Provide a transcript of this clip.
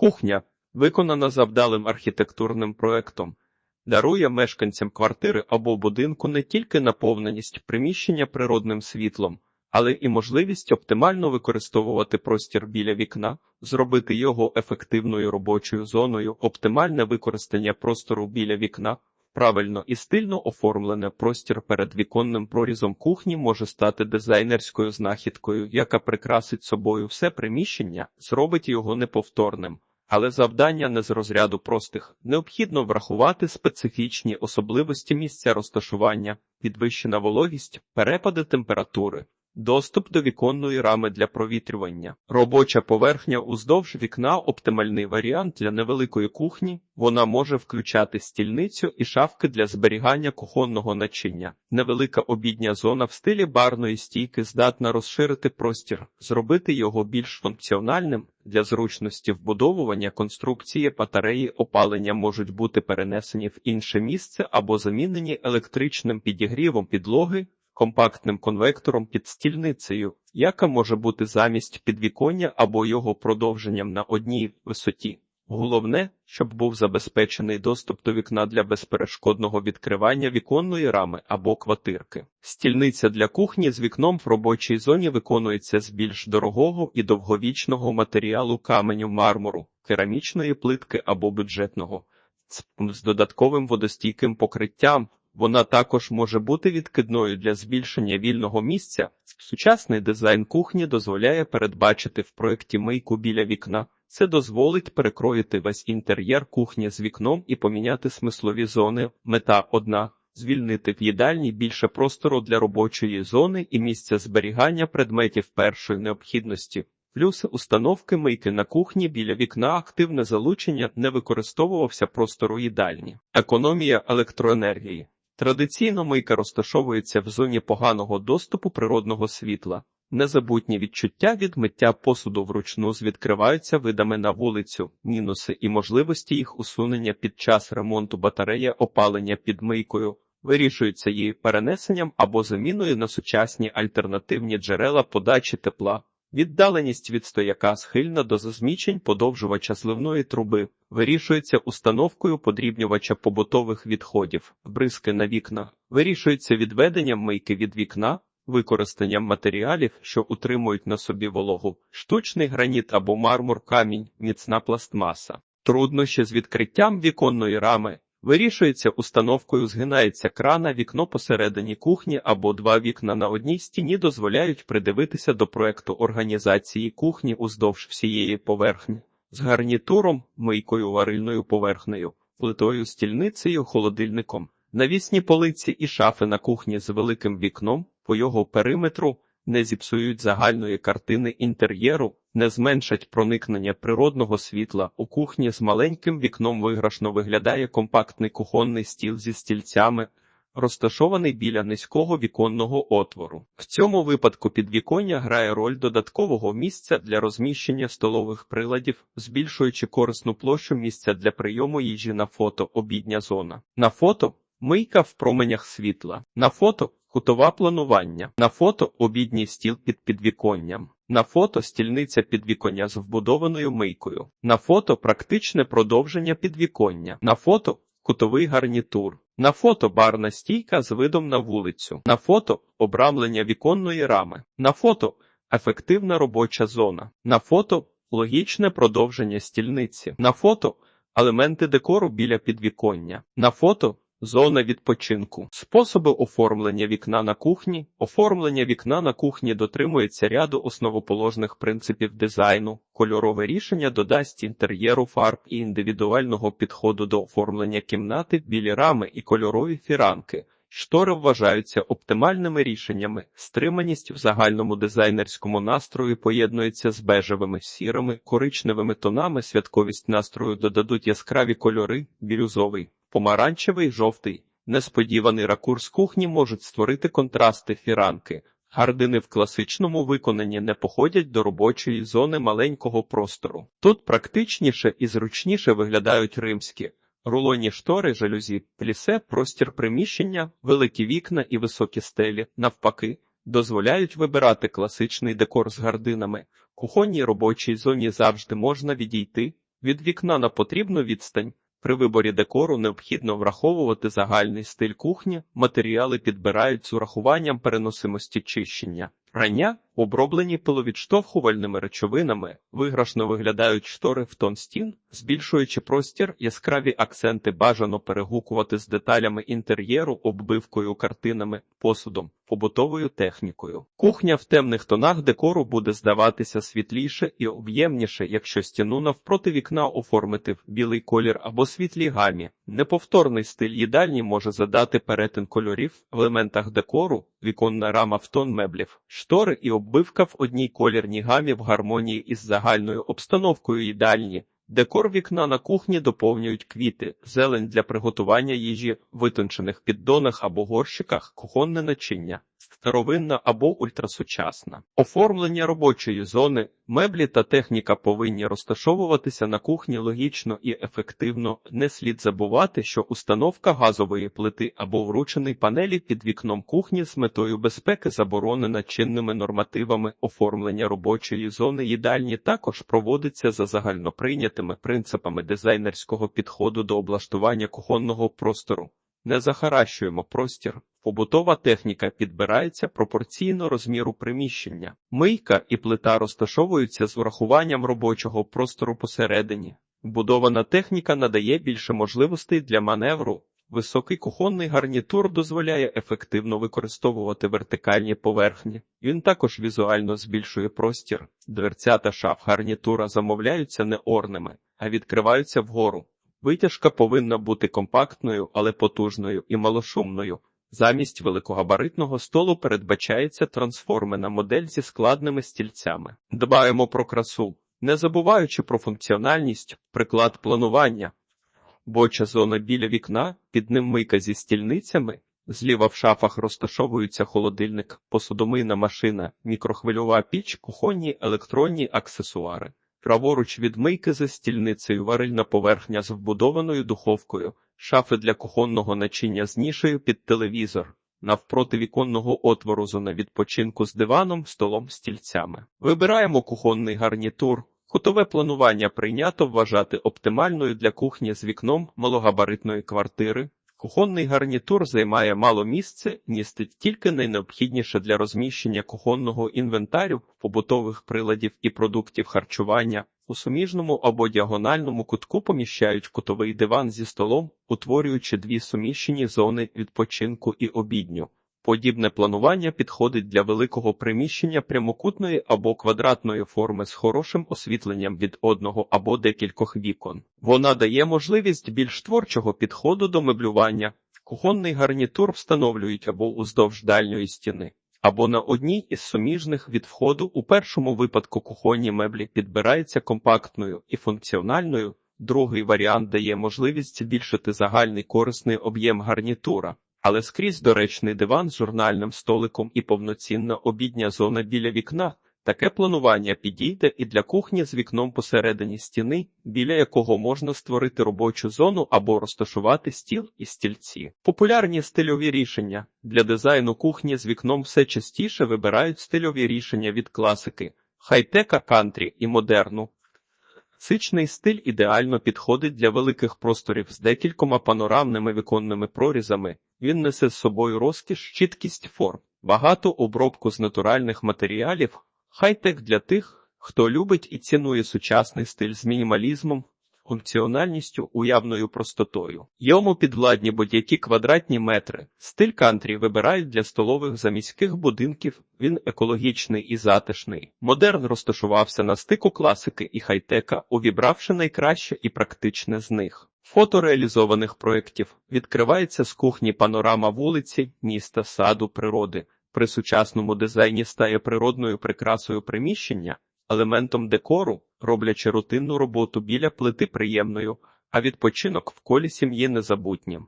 Кухня, виконана завдалим архітектурним проектом, дарує мешканцям квартири або будинку не тільки наповненість приміщення природним світлом, але і можливість оптимально використовувати простір біля вікна, зробити його ефективною робочою зоною, оптимальне використання простору біля вікна. Правильно і стильно оформлене простір перед віконним прорізом кухні може стати дизайнерською знахідкою, яка прикрасить собою все приміщення, зробить його неповторним. Але завдання не з розряду простих. Необхідно врахувати специфічні особливості місця розташування, підвищена вологість, перепади температури. Доступ до віконної рами для провітрювання. Робоча поверхня уздовж вікна оптимальний варіант для невеликої кухні. Вона може включати стільницю і шафки для зберігання кухонного начиння. Невелика обідня зона в стилі барної стійки здатна розширити простір, зробити його більш функціональним. Для зручності вбудовування конструкції батареї опалення можуть бути перенесені в інше місце або замінені електричним підігрівом підлоги компактним конвектором під стільницею, яка може бути замість підвіконня або його продовженням на одній висоті. Головне, щоб був забезпечений доступ до вікна для безперешкодного відкривання віконної рами або квартирки. Стільниця для кухні з вікном в робочій зоні виконується з більш дорогого і довговічного матеріалу каменю мармуру, керамічної плитки або бюджетного, з додатковим водостійким покриттям, вона також може бути відкидною для збільшення вільного місця. Сучасний дизайн кухні дозволяє передбачити в проєкті мийку біля вікна. Це дозволить перекроїти весь інтер'єр кухні з вікном і поміняти смислові зони. Мета одна звільнити в їдальні більше простору для робочої зони і місця зберігання предметів першої необхідності. Плюси установки мийки на кухні біля вікна активне залучення не використовувався простору їдальні, економія електроенергії. Традиційно мийка розташовується в зоні поганого доступу природного світла. Незабутні відчуття від миття посуду вручну звідкриваються видами на вулицю, мінуси і можливості їх усунення під час ремонту батареї опалення під мийкою вирішуються її перенесенням або заміною на сучасні альтернативні джерела подачі тепла. Віддаленість від стояка схильна до зазмічень подовжувача зливної труби, вирішується установкою подрібнювача побутових відходів, бризки на вікна, вирішується відведенням мийки від вікна, використанням матеріалів, що утримують на собі вологу, штучний граніт або мармур камінь, міцна пластмаса, труднощі з відкриттям віконної рами, Вирішується установкою згинається крана, вікно посередині кухні або два вікна на одній стіні дозволяють придивитися до проекту організації кухні уздовж всієї поверхні. З гарнітуром, мийкою варильною поверхнею, плитою, стільницею, холодильником, навісні полиці і шафи на кухні з великим вікном по його периметру не зіпсують загальної картини інтер'єру, не зменшать проникнення природного світла. У кухні з маленьким вікном виграшно виглядає компактний кухонний стіл зі стільцями, розташований біля низького віконного отвору. В цьому випадку підвіконня грає роль додаткового місця для розміщення столових приладів, збільшуючи корисну площу місця для прийому їжі на фото обідня зона. На фото мийка в променях світла. На фото Кутова планування. На фото обідній стіл під підвіконням. На фото стільниця підвіконня з вбудованою мийкою. На фото практичне продовження підвіконня. На фото кутовий гарнітур. На фото барна стійка з видом на вулицю. На фото обрамлення віконної рами. На фото ефективна робоча зона. На фото логічне продовження стільниці. На фото елементи декору біля підвіконня. На фото Зона відпочинку. Способи оформлення вікна на кухні. Оформлення вікна на кухні дотримується ряду основоположних принципів дизайну. Кольорове рішення додасть інтер'єру фарб і індивідуального підходу до оформлення кімнати, білі рами і кольорові фіранки. Штори вважаються оптимальними рішеннями. Стриманість в загальному дизайнерському настрої поєднується з бежевими, сірими, коричневими тонами. Святковість настрою додадуть яскраві кольори, бірюзовий. Помаранчевий жовтий, несподіваний ракурс кухні можуть створити контрасти фіранки. Гардини в класичному виконанні не походять до робочої зони маленького простору. Тут практичніше і зручніше виглядають римські. Рулонні штори, жалюзі, плісе, простір приміщення, великі вікна і високі стелі, навпаки, дозволяють вибирати класичний декор з гардинами. Кухонній робочій зоні завжди можна відійти, від вікна на потрібну відстань. При виборі декору необхідно враховувати загальний стиль кухні, матеріали підбирають з урахуванням переносимості чищення. Рання, оброблені пиловідштовхувальними речовинами, виграшно виглядають штори в тон стін, збільшуючи простір, яскраві акценти бажано перегукувати з деталями інтер'єру, оббивкою картинами, посудом, побутовою технікою. Кухня в темних тонах декору буде здаватися світліше і об'ємніше, якщо стіну навпроти вікна оформити в білий колір або світлій гамі. Неповторний стиль їдальні може задати перетин кольорів в елементах декору, віконна рама в тон меблів, штори і оббивка в одній колірній гамі в гармонії із загальною обстановкою їдальні. Декор вікна на кухні доповнюють квіти, зелень для приготування їжі, витончених піддонах або горщиках, кухонне начиння, старовинна або ультрасучасна. Оформлення робочої зони, меблі та техніка повинні розташовуватися на кухні логічно і ефективно. Не слід забувати, що установка газової плити або вручений панелі під вікном кухні з метою безпеки заборонена чинними нормативами. Оформлення робочої зони їдальні також проводиться за загальноприйнятими принципами дизайнерського підходу до облаштування кухонного простору. Не захаращуємо простір. Побутова техніка підбирається пропорційно розміру приміщення. Мийка і плита розташовуються з урахуванням робочого простору посередині. Вбудована техніка надає більше можливостей для маневру. Високий кухонний гарнітур дозволяє ефективно використовувати вертикальні поверхні. Він також візуально збільшує простір. Дверця та шаф гарнітура замовляються не орними, а відкриваються вгору. Витяжка повинна бути компактною, але потужною і малошумною. Замість великогабаритного столу передбачається трансформена модель зі складними стільцями. Дбаємо про красу, не забуваючи про функціональність, приклад планування. Боча зона біля вікна, під ним мийка зі стільницями, зліва в шафах розташовується холодильник, посудомийна машина, мікрохвильова піч, кухонні електронні аксесуари. Праворуч від мийки за стільницею варильна поверхня з вбудованою духовкою, шафи для кухонного начиння з нішею під телевізор, навпроти віконного отвору зона відпочинку з диваном, столом, стільцями. Вибираємо кухонний гарнітур. Кутове планування прийнято вважати оптимальною для кухні з вікном малогабаритної квартири. Кухонний гарнітур займає мало місце, містить тільки найнеобхідніше для розміщення кухонного інвентарю, побутових приладів і продуктів харчування. У суміжному або діагональному кутку поміщають кутовий диван зі столом, утворюючи дві суміщені зони відпочинку і обідню. Подібне планування підходить для великого приміщення прямокутної або квадратної форми з хорошим освітленням від одного або декількох вікон. Вона дає можливість більш творчого підходу до меблювання. Кухонний гарнітур встановлюють або уздовж дальньої стіни, або на одній із суміжних від входу. У першому випадку кухонні меблі підбираються компактною і функціональною. Другий варіант дає можливість збільшити загальний корисний об'єм гарнітура. Але скрізь доречний диван з журнальним столиком і повноцінна обідня зона біля вікна. Таке планування підійде і для кухні з вікном посередині стіни, біля якого можна створити робочу зону або розташувати стіл і стільці. Популярні стильові рішення для дизайну кухні з вікном все частіше вибирають стильові рішення від класики, хай-тека кантрі і модерну. Сичний стиль ідеально підходить для великих просторів з декількома панорамними віконними прорізами. Він несе з собою розкіш, чіткість форм, багату обробку з натуральних матеріалів, хай-тек для тих, хто любить і цінує сучасний стиль з мінімалізмом, функціональністю, уявною простотою. Йому підвладні будь-які квадратні метри. Стиль кантрі вибирають для столових заміських будинків. Він екологічний і затишний. Модерн розташувався на стику класики і хай-тека, увібравши найкраще і практичне з них. Фото реалізованих проєктів відкривається з кухні панорама вулиці, міста, саду, природи. При сучасному дизайні стає природною прикрасою приміщення, елементом декору, роблячи рутинну роботу біля плити приємною, а відпочинок в колі сім'ї незабутнім.